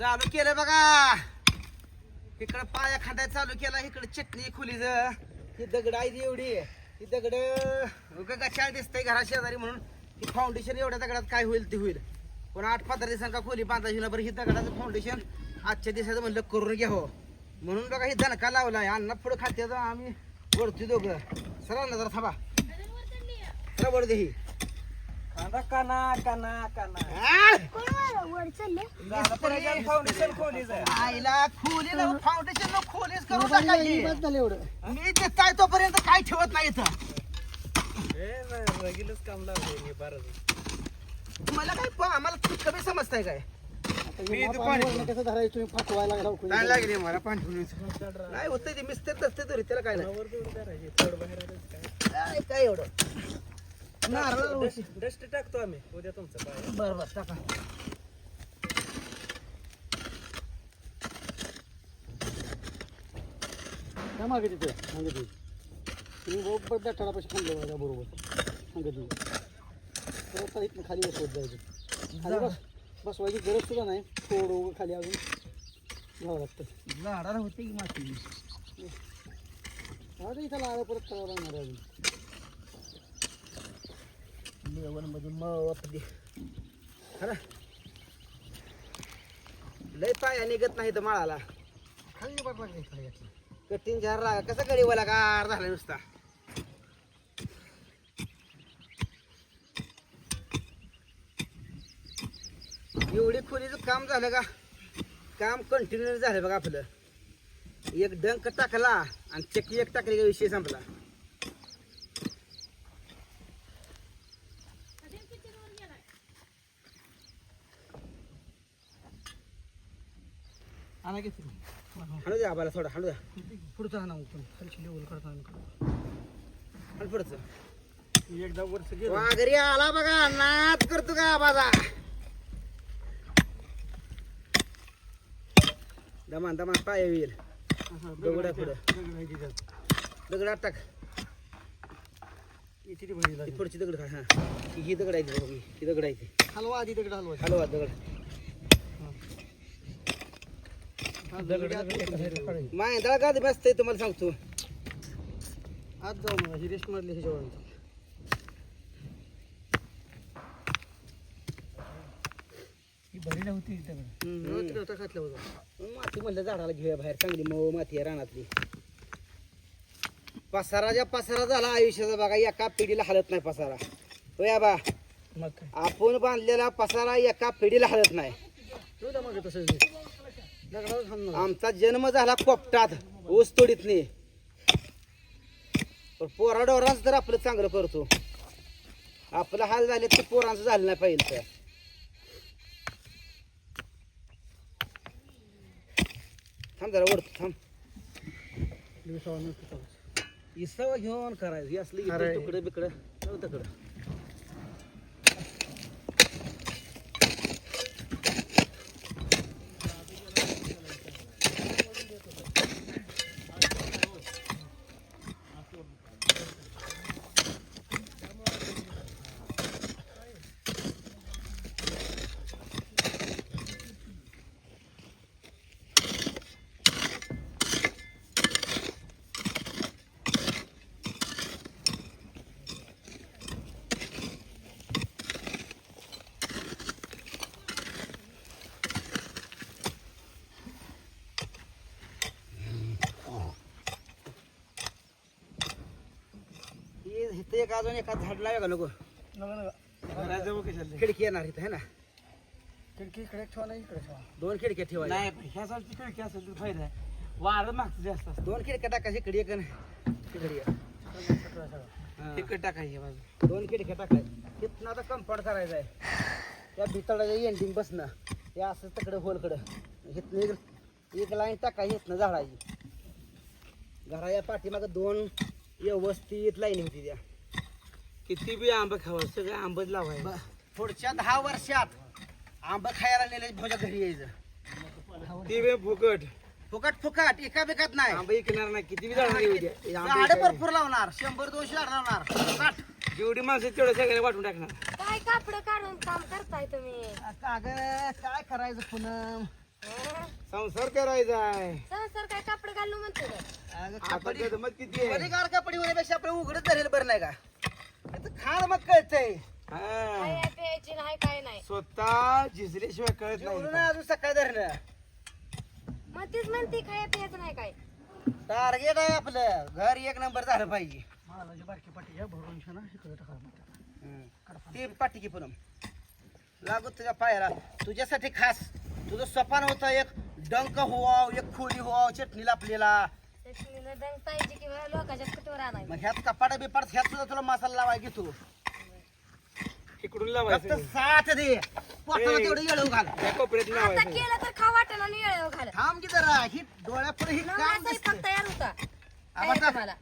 चालू केलं बघा. इकडं पाया खांदाय चालू केला इकडे चटणी खुलीच ही दगड आहे एवढी. ही दगड गचाळ दिसतंय घरा शेजारी म्हणून. ही फाउंडेशन एवढ्या दगडात काय होईल ते होईल. पण आठ पंधरा दिवसांका खोली बांधायची ना बरं ही दगडाचं फाउंडेशन आजच्या दिवसाचं म्हणलं करून घ्यावं म्हणून बघा ही दणका लावलाय. अण्णा पुढं खाते आम्ही वरती दोघं. सरा ना जरा थांबा. सरा वर दे ही. काना काना काना काना आ! वर चालले? फाउंडेशन खोलीच आहे. आईला खोली फाउंडेशन खोलीच झालं एवढं. मी ते काय तोपर्यंत काय ठेवत नाही इथं? हे रगीलच काम लावलंय मी बरं मला काय प- आम्हाला कमी समजताय काय? मी इथं पाणी कसं धरायचं तुम्ही? फाटवायला लागला मला पाणी नाही होतं ते मिस्तर तसते तरी त्याला काय नाही. काय काय एवढं? नारळ डस्ट टाकतो आम्ही. उद्या तुमचं पाय बरं बरं टाका. काय मागे तिथे? सांगत होती तुम्ही बरोबर त्या ठरापाशी खाल्लं माझ्या बरोबर. सांगत होती परत इथनं खाली बसवत जायचं. खाली बस बसवायची गरज सुद्धा नाही. थोडं उभं खाली अजून घ्यावं लागतं. झाडाला होते की माती? आता इथं लावा परत करावं लागणार आहे अजून. लेवलमध्ये मग दे लय पाया निघत नाही तर माळाला. खाली बघ लागली खाली यातलं. कठीण झार लागा कसा गडीवाला गार झाला नुसता. एवढी खोलीचं काम झालं का? काम कंटिन्यू झालं बघा आपलं. एक डंक टाकला आणि चक्की एक टाकली का विषय संपला. आणा किती हळू द्या आबाला थोडा हळू द्या. पुढचं आणा खालची लेवल करता हळू पुढचं. एकदा वर्ष गेलं वाघरी आला बघा नाच करतो का आबाजा दमान दमान पाय येईल. दगडा पुढं. दगडात टाक. किती भरी लागली पुढची दगड खा हा. ही दगड आहे ती बघ, ही दगड आहे ती. हलवा आधी दगड हलवा हलवा दगड. मायंदळा गादी बसतंय तुम्हाला सांगतो. आज जाऊ मला ही रेस्ट मारली ही. तिकडं टाकलं होतं माती म्हणलं झाडाला घेऊया बाहेर चांगली मऊ माती आहे रानातली. पसारा ज्या पसारा झाला आयुष्याचा बघा एका पिढीला हलत नाही पसारा. होय बा आपण बांधलेला पसारा एका पिढीला हलत नाही. आमचा जन्म झाला कोपटात ऊस तोडीतनी. पण पोरा डोरांच तर आपलं चांगलं करतो. आपलं हाल झाले तर पोरांचं झालं नाही पाहिजे तर. थांब जरा ओढतो थांब. इसवा घेऊन करायचं. हे असलं. इकडं तुकडं बिकडं नव्हतं इथं एक अजून एका झाड लावा का नको नका नका घराजवळ कशाला खिडकी येणार इथं है ना? खिडकी इकडे ठेवा नाही इकडे ठेवा. दोन खिडक्या ठेवायच्या नाही ह्या सालची खिडकी असेल तर फायदा आहे. वारं मागचं जास्त असतं. दोन खिडक्या टाकायची इकडे एक आणि तिकडे एक. हा. तिकडे टाकायची बाजू दोन खिडक्या टाकायच्या तिथनं आता कंपाऊंड करायचं आहे. त्या भितडाच्या एंडिंग बसणं. हे असं तिकडे होलकडं. इथनं एक एक लाईन टाकायची इथनं झाडायची घराच्या पाठीमागं दोन व्यवस्थित लाईन होती त्या किती बी आंबा खावा सगळं आंबच लावाय ब- पुढच्या दहा वर्षात आंबा खायला नेले भाऊच्या घरी यायचं. ती बी फुकट. फुकट फुकट एका बिकत नाही. आंबा इकणार नाही किती बी झाड येऊ द्या. हे आंबे झाडं. भरपूर लावणार शंभर दोनशे झाड लावणार. जेवढी माणसं तेवढं सगळ्या वाटून टाकणार. काय कापड काढून काम करताय तुम्ही? काग काय करायचं पुनम संसार करायचा आहे. संसार काय कापड घालू म्हणतो का? अगं आता कपडी गदमत किती आहे? पलीकडे कपडी होण्यापेक्षा आपण उघडत धरेल बरं नाही का? इथं खाण मग कळतंय. हा. काय प्यायची नाही काय नाही. स्वतः झिजल्याशिवाय कळत जेवढं नाही नाही अजून सकाळी धरणं मग तीच म्हणते खाया प्यायचं नाही काय. टार्गेट आहे आपलं. घर एक नंबर झालं पाहिजे. टाका. ती पाठी की पुनम. लागू तुझ्या पायाला. तुझ्यासाठी खास. तुझं सपान होतं एक डंक व्हाव एक खोली व्हाव चटणी लापलेला चटणीनं दंग पाहिजे किंवा लोकांच्या कुठवर मग ह्यात कपाडा बिपाड ह्यात सुद्धा तुला मसाला लावाय घेतो. इकडून फक्त लावायचं साथ दे. पोटाला ए. तेवढं येळू घाल. त्या कोपऱ्यात आता लावायचं केलं तर खा वाटेल आणि येळ घाल. थांब की जरा ही डोळ्यापुढे ही काम नवरा दिसतं. स्वयंपाक तयार होता. आबा काय टाक. मला.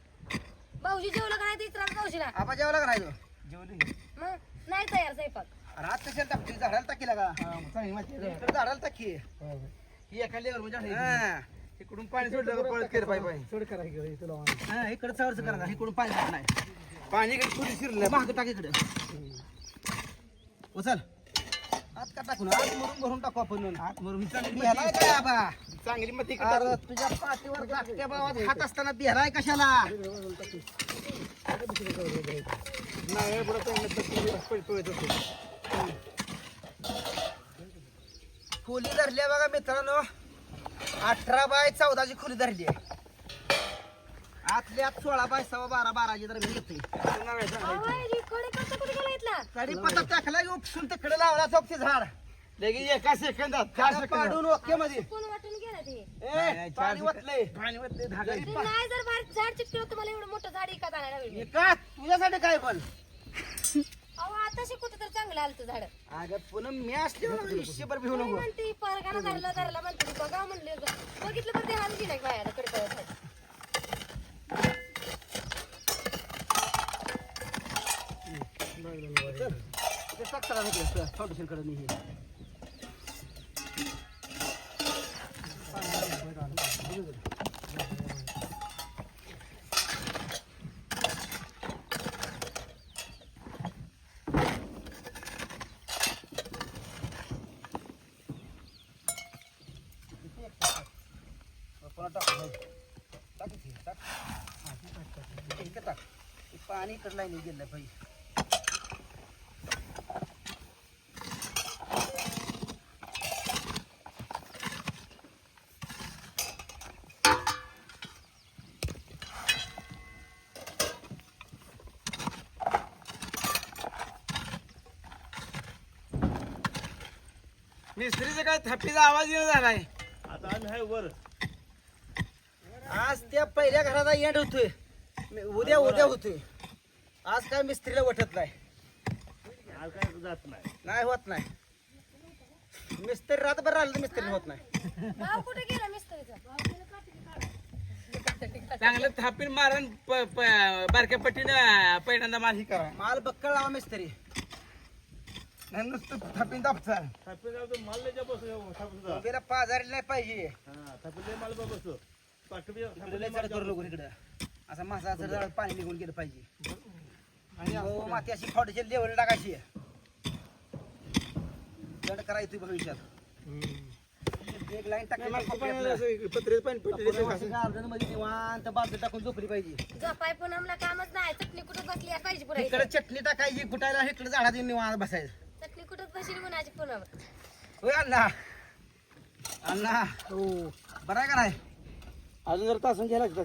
भाऊजी जेवलं का नाही ते इतराला भाऊजीला. आबा जेवला का नाही तो? जेवली मग नाही तयार स्वयंपाक. रात कशाला टाकली झाडाला टाकीला का झाडाला टाकी. ही एका लेवल हा. इकडून पाणी सोडलं का पळत केलं पाहिजे चढ करा इकडे तुला. हा, इकडे चढच करा. इकडून पाणी जात नाही. पाणी इकडे पुढे शिरलं. महाग टाक इकडे. उचल. आत का टाकून आत मरून भरून टाकू आपण. आत मरून काय आबा चांगली मग अरे तुझ्या पाठीवर धाकट्या भावात हात असताना बिहालाय कशाला? नाही पुढे चांगलं पळत असतो खोली धरली आहे बघा मित्रांनो. अठरा बाय चौदाची खोली धरली आहे. आतल्या आत सोळा बाय सव्वा बारा बाराची दरम्यान इथला? कडी पत्ता टाकला की उपसून तिकडे लावला चौकचे झाड. लगेच एका सेकंदात चार आता सेकंदात. पाडून ओके मध्ये. कोण वाटून गेला ते? ए, पाणी वतलंय पाणी वतले घरी ते पा- नाही जर बाहेर झाड चिटकलं तुम्हाला एवढं मोठं झाड एका झाडाला तुझ्यासाठी काय पण? अहो आता शिकवत तर चांगलं आलं झाड. अगं पुन्हा मी असल्यावर इशेभर भिवू नको. म्हणते परगाना धरला धरला म्हणते बघा म्हणले. बघितलं तर देवाला गेला बायाला कडे ते टाकता का फाउंडेशनकडे मी हे पुन्हा टाक टाक इथे, टाक हा, इथे टाक, टाक. इथे टाक हे पाणी इकडं लाईन गेलं पाहिजे मिस्त्रीचा काय थप्पीचा आवाज येणं झालाय? आता आम्ही आहे वर. आज त्या पहिल्या घराचा एंड होतोय. मी- उद्या उद्या होतोय. आज काय मिस्त्रीला वटत नाही. आज काय जात नाही. नाही होत नाही. मिस्त्री रातभर राहिलं तर मिस्त्री होत नाही. कुठे गेला मिस्त्रीचा? चांगलं थापीन मारण प- प- बारक्या पट्टीनं पहिल्यांदा माझी करा. माल बक्कळ लावा मिस्त्री. नाही नुसतं थापीन दापचा थापी जाऊ तर माल लय बसू थापून जा. उद्याला पाजारी नाही पाहिजे. हा लय माल बसतो पाठी इकडे लय चढ करू नको इकडं असा मासा जर पाणी निघून गेलं पाहिजे. आणि माती अशी लेवल टाकायची दंड करायची भविष्यात एक लाईन टाकली मध्ये निवांत बाजू टाकून झोपली पाहिजे. झोपाय पण आम्हाला कामच नाही चटणी कुठं बसली आहे? पाहिजे पुढे इकडे चटणी टाकायची इकडे झाडात निवांत बसायचं. चटणी कुठं बसली म्हणायची पुन्हा? होय अण्णा. अण्णा. हो. बरं आहे का नाही? अजून जर तासून घ्यायला लागतं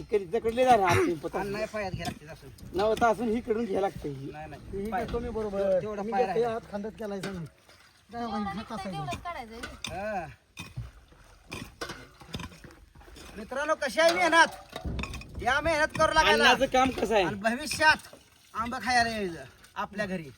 इकडे तिकडले जा अण्णा पायात घ्या लागते असं नव तासून ही कडून घ्यायला लागते ही. नाही ही बरोबर. तेवढा मी घेते. हात केलाय सांग हा. मित्रांनो कशी आहे मेहनत? या मेहनत करू लागायला. काम कसं आहे? भविष्यात आंबा खायला यायचं आपल्या घरी.